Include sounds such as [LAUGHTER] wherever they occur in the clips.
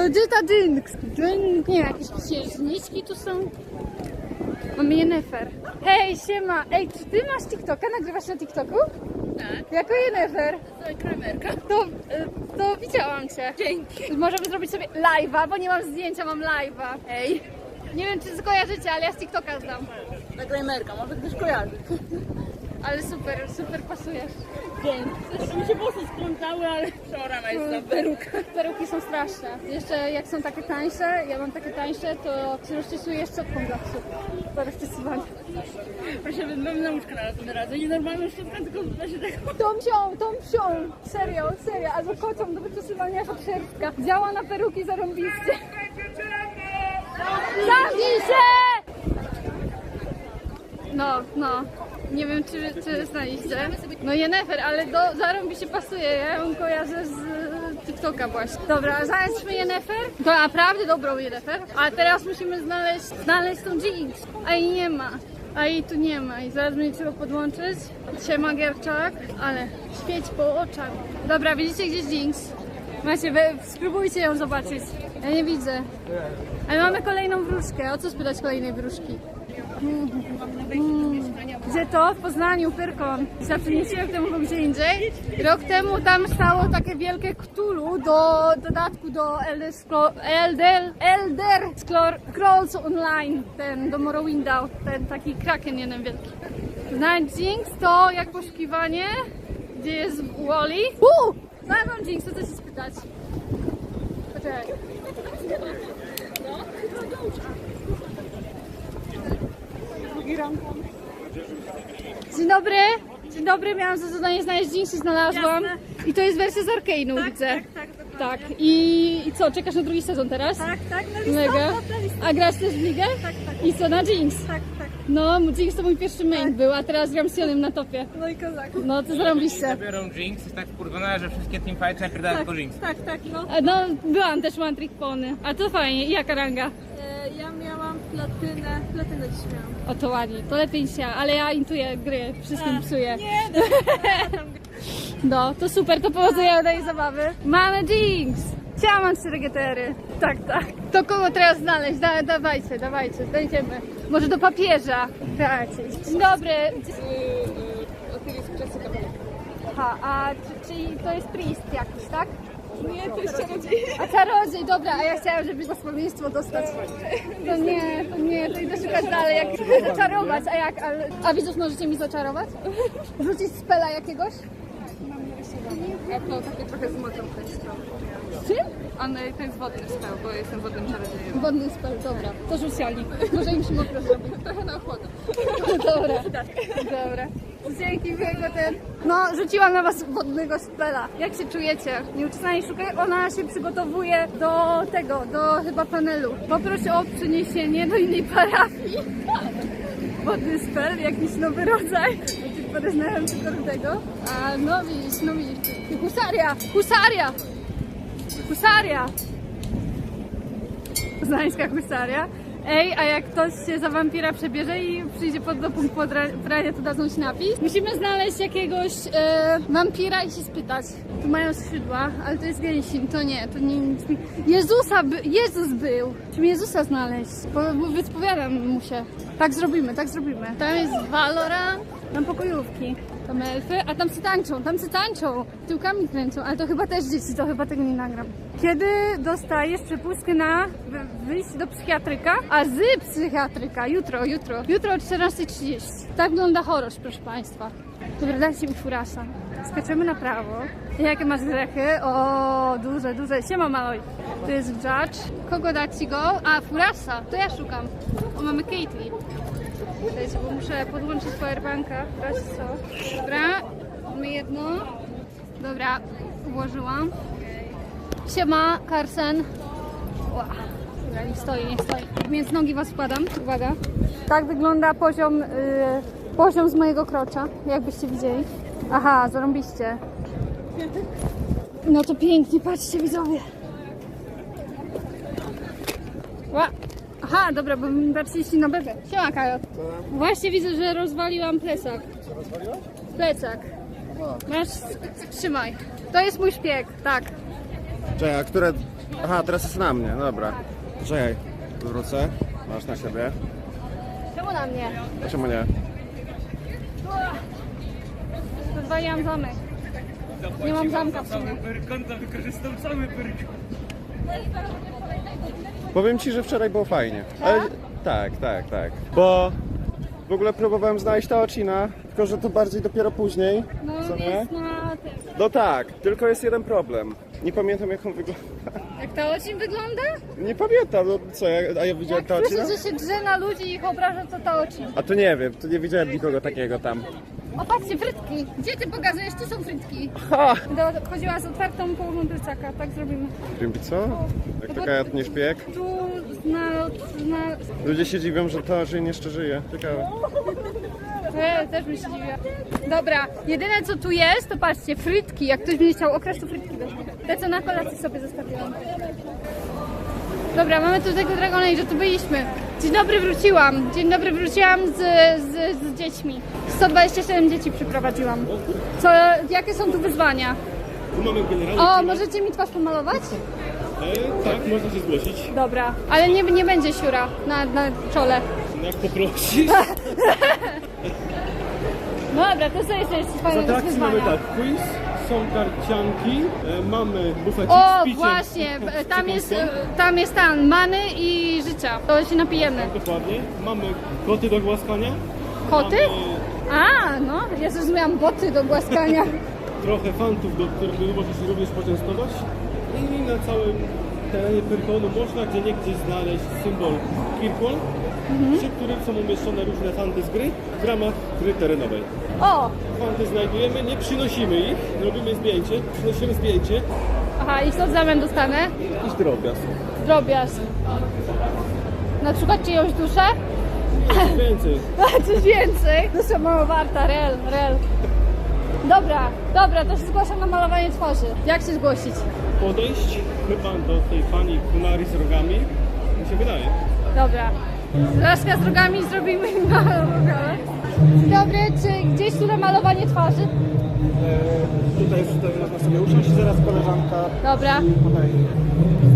To gdzie ta nie, jakieś księżniczki tu są. Mamy Yennefer. Hej, siema. Ej, czy ty masz TikToka? Nagrywasz na TikToku? Tak. Jako Yennefer. Kramerka. To, y, to widziałam cię. Dzięki. Możemy zrobić sobie live'a, bo nie mam zdjęcia, mam live'a. Ej. Nie wiem, czy skojarzycie, ale ja z TikToka znam. Na Kramerka, może ktoś kojarzy. Ale super, super pasujesz. Dzięki. Też mi się włosy splątały, ale przeorana jest ta peruka. Peruki są straszne. Jeszcze jak są takie tańsze, ja mam takie tańsze, to się rozczesuję szczotką dla psów. Do rozczesywania. Proszę, bym na łóżkę na razem razem. Nie normalną szczotkę, tylko da się tego... Tą psią, tą psią. Serio, serio. Albo kocią do wyczesywania jako szerstka. Działa na peruki zarąbiście. Zamknij się! No, no. Nie wiem, czy, czy znaliście. No Jennefer, ale do zarąbiście pasuje. Ja ją kojarzę z TikToka właśnie. Dobra, znaleźliśmy Jennefer. To naprawdę dobrą Jennefer. A teraz musimy znaleźć, znaleźć tą Jinx. A jej nie ma. A jej tu nie ma i zaraz będzie trzeba podłączyć. Siema Gierczak, ale świeć po oczach. Dobra, widzicie gdzieś Jinx? Macie, wy spróbujcie ją zobaczyć. Ja nie widzę. Ale mamy kolejną wróżkę. O co spytać kolejnej wróżki? Gdzie to? W Poznaniu, Pyrkon. Nie rok temu gdzie indziej. Rok temu tam stało takie wielkie Cthulhu do dodatku do Elder, Elder, Elder Scroll- Scrolls Online, ten do Morrowinda, ten taki kraken jeden wielki. Znać Jinx to jak poszukiwanie, gdzie jest Wally. Uuu! Znalazłam Jinx, to co ci spytać? Poczekaj. Dzień dobry. Dzień dobry, miałam za zadanie znaleźć i znalazłam. I to jest wersja z Arcane'u, widzę. Tak, tak, dokładnie. Tak. I, I co, czekasz na drugi sezon teraz? Tak, tak, na listę. Mega. Na listę. A grasz też w ligę? Tak, tak, I co, na Jinx? tak, tak. No, Jinx to mój pierwszy main był, a teraz gram z Sionem na topie. No i kozak. No, to zarobiście. biorą Jinx, jest tak wkurwiona, że wszystkie teamfighty napierdają Tak, tylko Jinx. tak, tak, no. No, byłam też one trick pony. A to fajnie. I jaka ranga? Platynę, platynę dziś miałam. O, to ładnie. To lepiej ja, ale ja intuję gry. Wszystkim psuję. Nie, no, No, to super, to powodzenia do tej zabawy. Mamy Jinx! Chciałam cztery GTR-y. Tak, tak. To kogo teraz znaleźć? Da, dawajcie, dawajcie, znajdziemy. Może do papieża. Dajcie. Dzień dobry. Aha, a czy, czyli to jest priest jakiś, tak? Nie, to jest czarodziej. A czarodziej, dobra, a ja chciałam, żeby błogosławieństwo dostać. To nie, to nie, to idę szukać dalej, jak zaczarować, a jak, ale... A widzów możecie mi zaczarować? Rzucić spela jakiegoś? Jak no, takie trochę z mocą ten spał. Z czym? A no to jest wodny spał, bo jestem wodnym czarodziejem. Wodny spell, dobra. To rzucjali. Może im się mokro zrobi. [LAUGHS] Trochę na ochotę. Dobra, dobra. Dzięki, miłego ten. No, rzuciłam na was wodnego spela. Jak się czujecie? Nieuczesanie szukaj, ona się przygotowuje do tego, do chyba panelu. Poproś o przeniesienie do innej parafii. [LAUGHS] Wodny spell, jakiś nowy rodzaj. Znaczy, Porównałem tylko tego. A no widzisz, no widzisz. Husaria! Husaria! Husaria! Poznańska husaria. Ej, a jak ktoś się za wampira przebierze i przyjdzie pod do punktu prania, to dadzą ci napis. Musimy znaleźć jakiegoś e, wampira i się spytać. Tu mają skrzydła, ale to jest gęsin, to nie, to nie nic. Jezusa, by, Jezus był. Musimy Jezusa znaleźć, bo, bo wyspowiadam mu się. Tak zrobimy, tak zrobimy. Tam jest Valorant, tam pokojówki. Tam elfy, a tam się tańczą, tam się tańczą, tyłkami kręcą, ale to chyba też dzieci, to chyba tego nie nagram. Kiedy dostajesz przepustkę na wy- wyjście do psychiatryka, a z psychiatryka, jutro, jutro, jutro o 14.30. Tak wygląda chorosz, proszę Państwa. Dobra, dajcie mi furasa. Skaczemy na prawo. Jakie masz grzechy? O, duże, duże. Siema Maloj. To jest Judge. Kogo dać ci go? A, furasa. To ja szukam. O, mamy Caitlyn. Czekajcie, bo muszę podłączyć powerbanka. Raz co? Dobra, mamy jedno. Dobra, ułożyłam. Siema, Carsen. Ła. Dobra, stoi, niech stoi. Więc nogi was wkładam. Uwaga. Tak wygląda poziom, y, poziom z mojego krocza, jakbyście widzieli. Aha, zarąbiście. No to pięknie, patrzcie widzowie. Aha, dobra, bo mi patrzyliście na bebę. Siema, Kajo. Właśnie widzę, że rozwaliłam plecak. Co rozwaliłaś? Plecak. Masz, trzymaj. To jest mój szpieg, tak. Czekaj, a które... Aha, teraz jest na mnie, dobra. Czekaj, wrócę. Masz na siebie. Czemu na mnie? Czemu nie? Rozwaliłam zamek. Nie mam zamka w sumie. Pyrkon to wykorzystał cały pyrkon. Powiem ci, że wczoraj było fajnie. Ale, tak, tak, tak. Bo w ogóle próbowałem znaleźć Taocina, tylko że to bardziej dopiero później. No Co nie? jest na tym. No tak, tylko jest jeden problem. Nie pamiętam jak on wygląda. Jak to ocin wygląda? Nie pamiętam, no co, ja, a ja widziałem Jak Taocina? słyszę, że się drze na ludzi i ich obraża, to to ocin. A to nie wiem, to nie widziałem nikogo takiego tam. O, patrzcie, frytki. Gdzie ty pokazujesz? Tu są frytki. Ha! Będę chodziła z otwartą połową plecaka, tak zrobimy. Wiem co? Jak taka jadnie szpieg. Tu na... na... Ludzie się dziwią, że Taocin jeszcze żyje. Ciekawe. [LAUGHS] E, też mi się dziwię. Dobra, jedyne co tu jest, to patrzcie, frytki. Jak ktoś będzie chciał okraść, to frytki weźmie. Te co na kolacji sobie zostawiłam. Dobra, mamy tu tego Dragon Age, tu byliśmy. Dzień dobry, wróciłam. Dzień dobry, wróciłam z, z, z dziećmi. 127 dzieci przyprowadziłam. Co, jakie są tu wyzwania? Tu mamy generalnie. O, możecie mi twarz pomalować? E, tak, można się zgłosić. Dobra, ale nie, nie będzie siura na, na czole. Jak poprosisz. [LAUGHS] No dobra, to co jeszcze jest fajne atrakcji mamy wyzwania? tak, quiz, są karcianki, e, mamy bufecik O, piciem. właśnie, b- [LAUGHS] z tam jest, e, tam jest tam many i życia. To się napijemy. Dokładnie. Mamy koty do głaskania. Koty? Mamy A, no, ja zrozumiałam boty do głaskania. [LAUGHS] trochę fantów, do których możesz się również poczęstować. I na całym terenie Pyrkonu można gdzie niegdzie znaleźć symbol Kirkol, Mhm. przy którym są umieszczone różne fanty z gry w ramach gry terenowej. O, Fanty znajdujemy, nie przynosimy ich, robimy zdjęcie, przynosimy zdjęcie aha, i co w zamian dostanę? i drobiazg. Drobiazg. Na przykład czyjąś duszę? Więcej. [LAUGHS] A, coś więcej. Dusza mało warta, rel, rel. Dobra, dobra, to się zgłaszam na malowanie twarzy. Jak się zgłosić? Podejść chyba do tej pani Kunari z rogami, mi się wydaje. Dobra. Laska z rogami zrobimy malowanie. Dzień Dobry, czy gdzieś tu na malowanie twarzy? Tutaj, tutaj można sobie usiąść i zaraz koleżanka Dobra. podejdzie.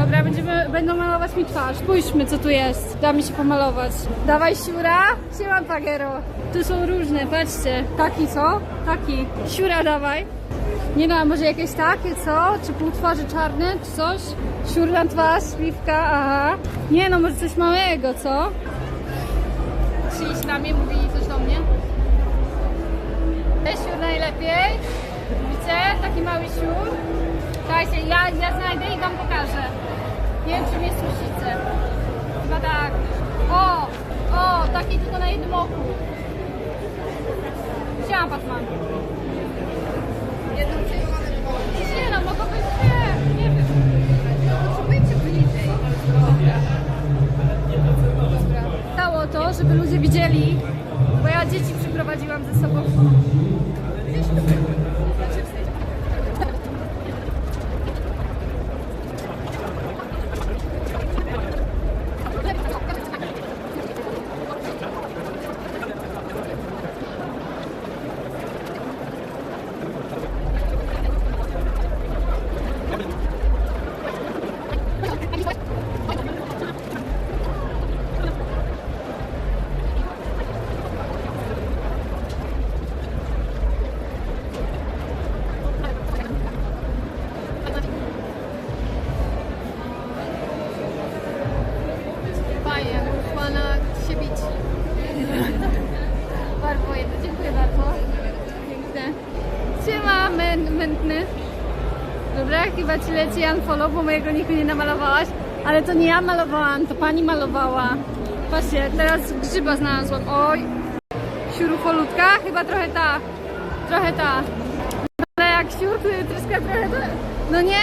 Dobra, będziemy, będą malować mi twarz. Spójrzmy, co tu jest. Da mi się pomalować. Dawaj siura. Siema, Pagero. Tu są różne, patrzcie. Taki co? Taki. Siura dawaj. Nie no, a może jakieś takie, co? Czy pół twarzy czarne, czy coś? Siur na twarz, śliwka, aha. Nie no, może coś małego, co? Przyjść na mnie, mówili coś do mnie. Ten siur najlepiej. Widzicie? Taki mały siur. Słuchajcie, ja, ja znajdę i wam pokażę. Nie wiem, czy mnie słyszycie. Chyba tak. O! O! Taki tylko na jednym oku. Siema, Batman. Nie no, mogą być nie. Nie wiem. To, żeby ludzie widzieli, bo ja dzieci przyprowadziłam ze sobą. Fajnie, mętny. Dobra, chyba ci leci unfollow, bo mojego niku nie namalowałaś. Ale to nie ja malowałam, to pani malowała. Patrzcie, teraz grzyba znalazłam. Oj, siurufolutka? Chyba trochę ta. Trochę ta. Ale jak siur, tryska trochę to... No nie?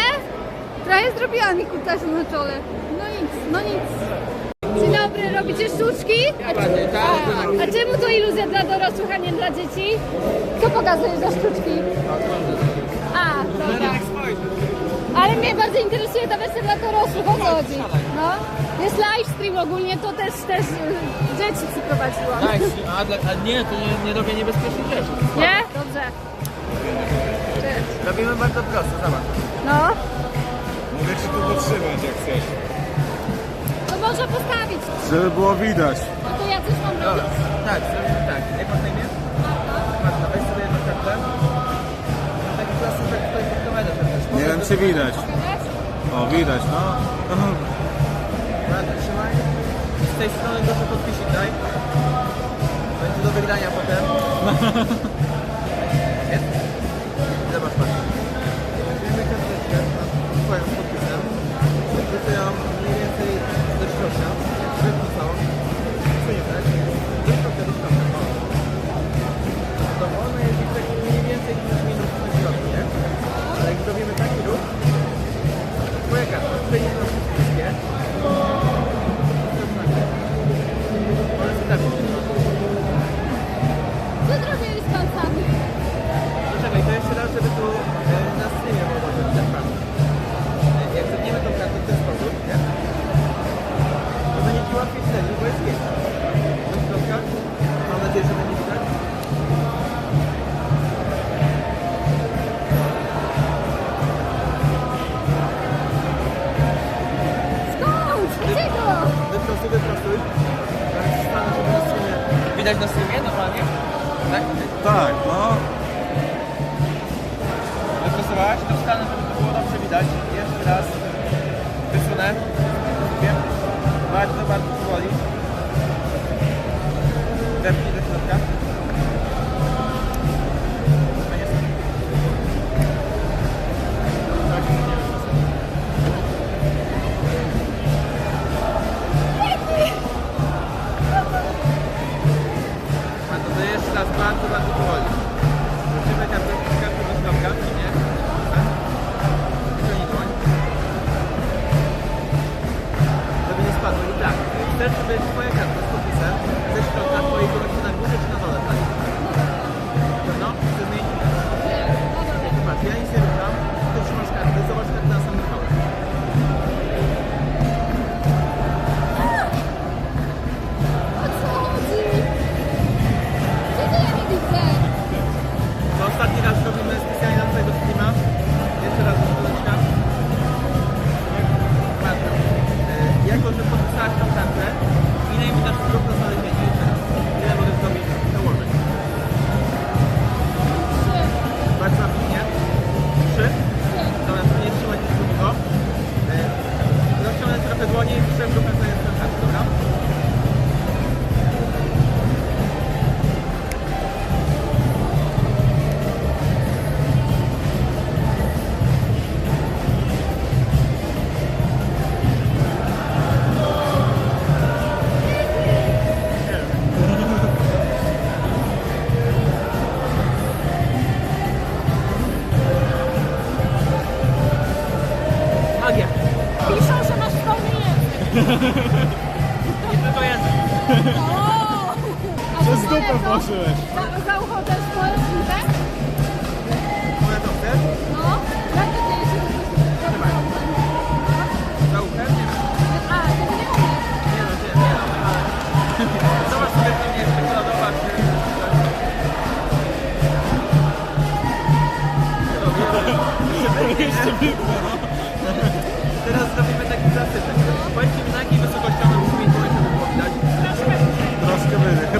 Trochę zrobiła mi kutasu na czole. No nic, no nic. Dzień dobry, robicie sztuczki? A, czy, a, a czemu to iluzja dla dorosłych, a nie dla dzieci? Co pokazujesz za sztuczki? mnie bardziej interesuje ta wersja dla dorosłych, o co chodzi? No. Jest live stream ogólnie, to też, też y, dzieci przyprowadziłam. Nice. A, dla, a nie, to nie, nie robię niebezpiecznych rzeczy. Nie? Dobrze. Cześć. Robimy bardzo prosto, zobacz. No. Mogę ci tu wytrzymać jak chcesz. To może postawić. Żeby było widać. No to ja coś mam Dobra, robić. tak, zrobimy tak. Jak masz na imię? Marta. Marta, weź sobie jedną kartę. czy widać? O, widać, no. Dobra, trzymaj. Z tej strony proszę podpisik, daj. Będzie do wygrania potem. [LAUGHS] Zobacz pan. Przyjmij karteczkę z twoim podpisem. Wrzucę ją mniej więcej do środka. Szybko całą. Przyjmij, tak? Do środka, do środka. To jest tak mniej minut. to it.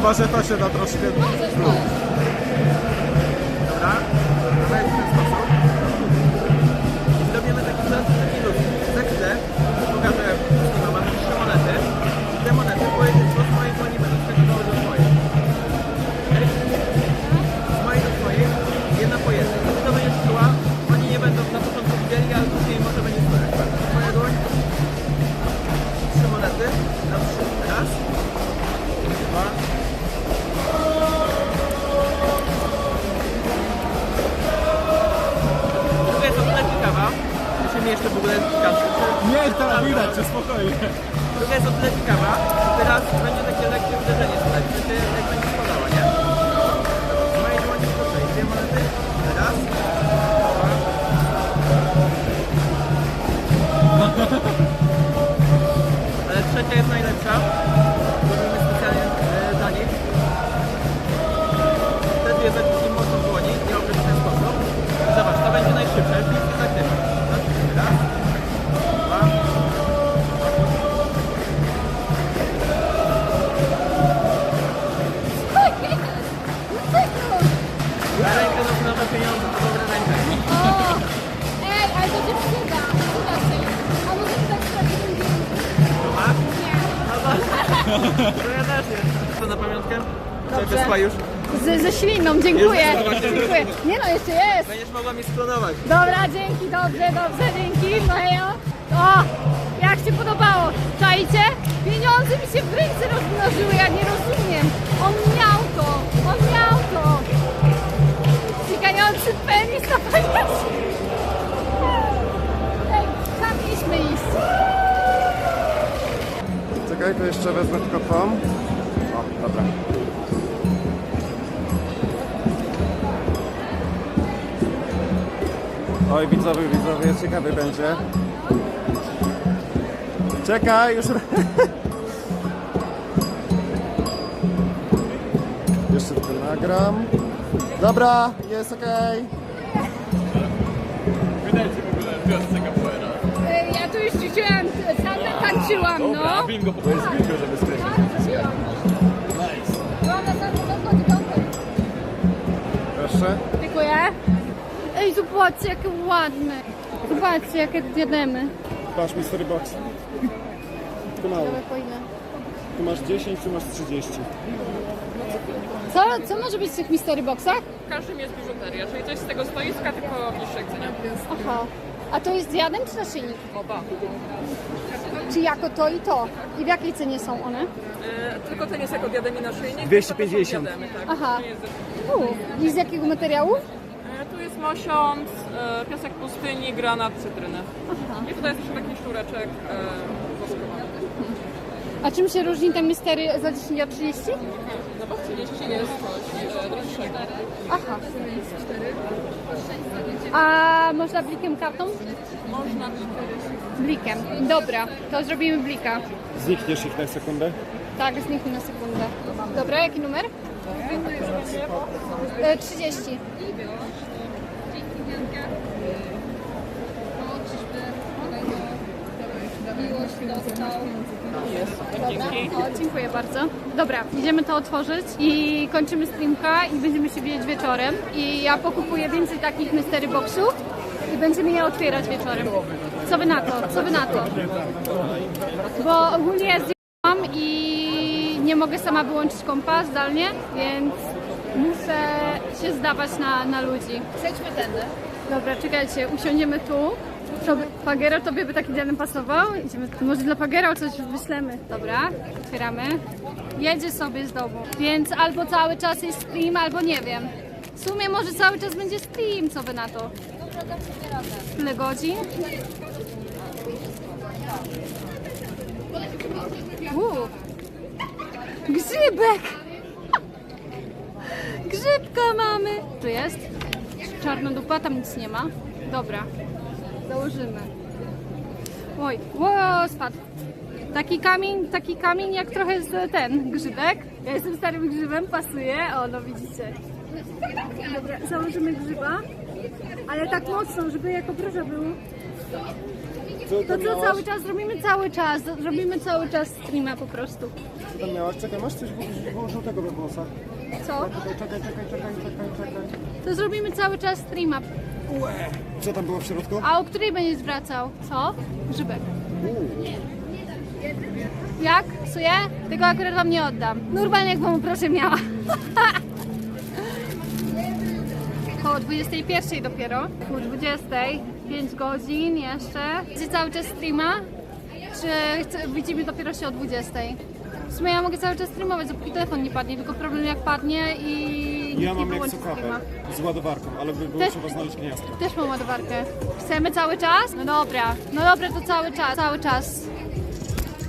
Mas você tá cheio da. Dzięki. No hejo. O, jak się podobało. Czajcie? Pieniądze mi się w ręce rozmnożyły, ja nie rozumiem. On miał to, on miał to. Znikający penis na paniasie. Tam iść. Czekaj, to jeszcze wezmę tylko tą. O, dobra. Oj, widzowie, widzowie, ciekawy będzie. Czekaj, już... [LAUGHS] Jeszcze tylko nagram. Dobra, jest okej. Ej, Ja tu już ćwiczyłam, salę tańczyłam, no. Bingo, To jest bingo, żeby skreślić. Tańczyłam. Byłam na samym. Proszę. Dziękuję. Ej, zobaczcie, jakie ładne. Zobaczcie, jakie diademy. Masz mystery box. Tu mało. Ciekawe po ile. Tu masz 10, tu masz 30. Co, co może być w tych mystery boxach? W każdym jest biżuteria, czyli coś z tego stoiska, tylko w niższej cenie. Aha. A to jest diadem czy naszyjnik? Oba. Czy jako to i to? I w jakiej cenie są one? E, tylko ten jest jako diadem i naszyjnik. 250. to są diademy, tak. Aha. To U, I z jakiego materiału? E, Tu jest mosiąc, e, piasek pustyni, granat, cytryny. I tutaj jest jeszcze taki szczureczek e, woskowany. A czym się różni ten mystery za 10 a 30? No bo w 30 jest coś e, droższego. Aha. A można blikiem kartą? Można Blikiem. Dobra, to zrobimy blika. Znikniesz ich na sekundę. Tak, zniknij na sekundę. Dobra, jaki numer? E, 30. Dobra, o, dziękuję bardzo. Dobra, idziemy to otworzyć i kończymy streamka i będziemy się widzieć wieczorem. I ja pokupuję więcej takich mystery boxów i będziemy je otwierać wieczorem. Co wy na to? Co wy na to? Bo ogólnie ja zjechałam i nie mogę sama wyłączyć kompa zdalnie, więc muszę się zdawać na, na ludzi. Przejdźmy tędy. Dobra, czekajcie, usiądziemy tu. To by, Pagero, tobie by taki dzianem pasował? Idziemy, może dla Pagera coś wyślemy. Dobra, otwieramy. Jedzie sobie z domu, więc albo cały czas jest stream, albo nie wiem. W sumie może cały czas będzie stream, co wy na to? Tyle godzin? Uuu. Grzybek! Grzybka mamy! Tu jest? Czarna dupa, tam nic nie ma. Dobra, założymy. Oj, ło, spadł. Taki kamień, taki kamień jak trochę z ten grzybek. Ja jestem starym grzybem, pasuje. O, no widzicie. Dobra, założymy grzyba, ale tak mocno, żeby jako proszę było. Co To co cały czas robimy cały czas, robimy cały czas streama po prostu. Co tam miałaś? Czekaj, masz coś było żółtego we włosach? Co? Czekaj, czekaj, czekaj, czekaj, czekaj, czekaj. To zrobimy cały czas streama. Co tam było w środku? A o której będziesz wracał? Co? Grzybek. Jak? Psuje? Tego akurat wam nie oddam. Normalnie jak wam proszę miała. [LAUGHS] Koło 21 dopiero. Koło 20. 5 godzin jeszcze. Będzie cały czas streama? Czy widzimy dopiero się o 20? W sumie ja mogę cały czas streamować, dopóki telefon nie padnie, tylko problem jak padnie i Ja mam jak sokawę z ładowarką, ale by było Też- trzeba znaleźć gniazdko. Też mam ładowarkę. Chcemy cały czas? No dobra, no dobra, to cały czas, cały czas.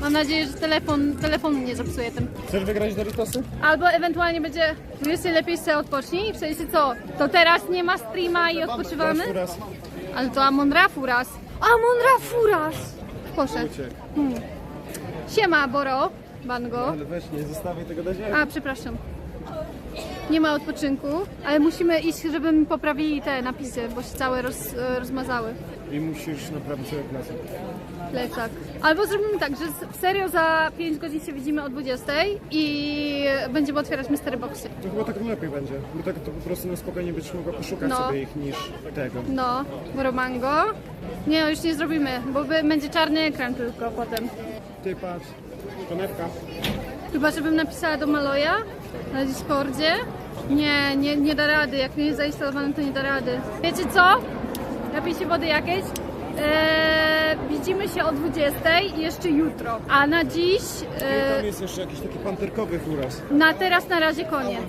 Mam nadzieję, że telefon, telefonu nie zepsuje tym. Chcesz wygrać Doritosy? Albo ewentualnie będzie, wiecie, lepiej sobie odpocznij. W sensie co, to teraz nie ma streama i odpoczywamy? Raz, raz. Ale to Amon Rafu raz. Amon Rafu raz! Poszedł. Uciekł. Siema, Boro, Bango. Ale weź, nie zostawiaj tego do ziemi. A, przepraszam. Nie ma odpoczynku, ale musimy iść, żeby mi poprawili te napisy, bo się całe roz, rozmazały. I musisz naprawić sobie plecak. Plecak. Albo zrobimy tak, że s- serio za 5 godzin się widzimy o 20 i będziemy otwierać mystery boxy. To chyba tak lepiej będzie, bo tak to po prostu na spokojnie będziesz mogła poszukać No. sobie ich niż tego. No, Romango. Nie, no już nie zrobimy, bo by- będzie czarny ekran tylko potem. Ty patrz, konewka. Chyba, żebym napisała do Maloja na Discordzie. Nie, nie, nie da rady. Jak nie jest zainstalowany, to nie da rady. Wiecie co? Napijcie wody jakieś. Eee, widzimy się o 20 i jeszcze jutro. A na dziś, eee, jest jeszcze jakiś taki panterkowy uraz. na teraz na razie koniec.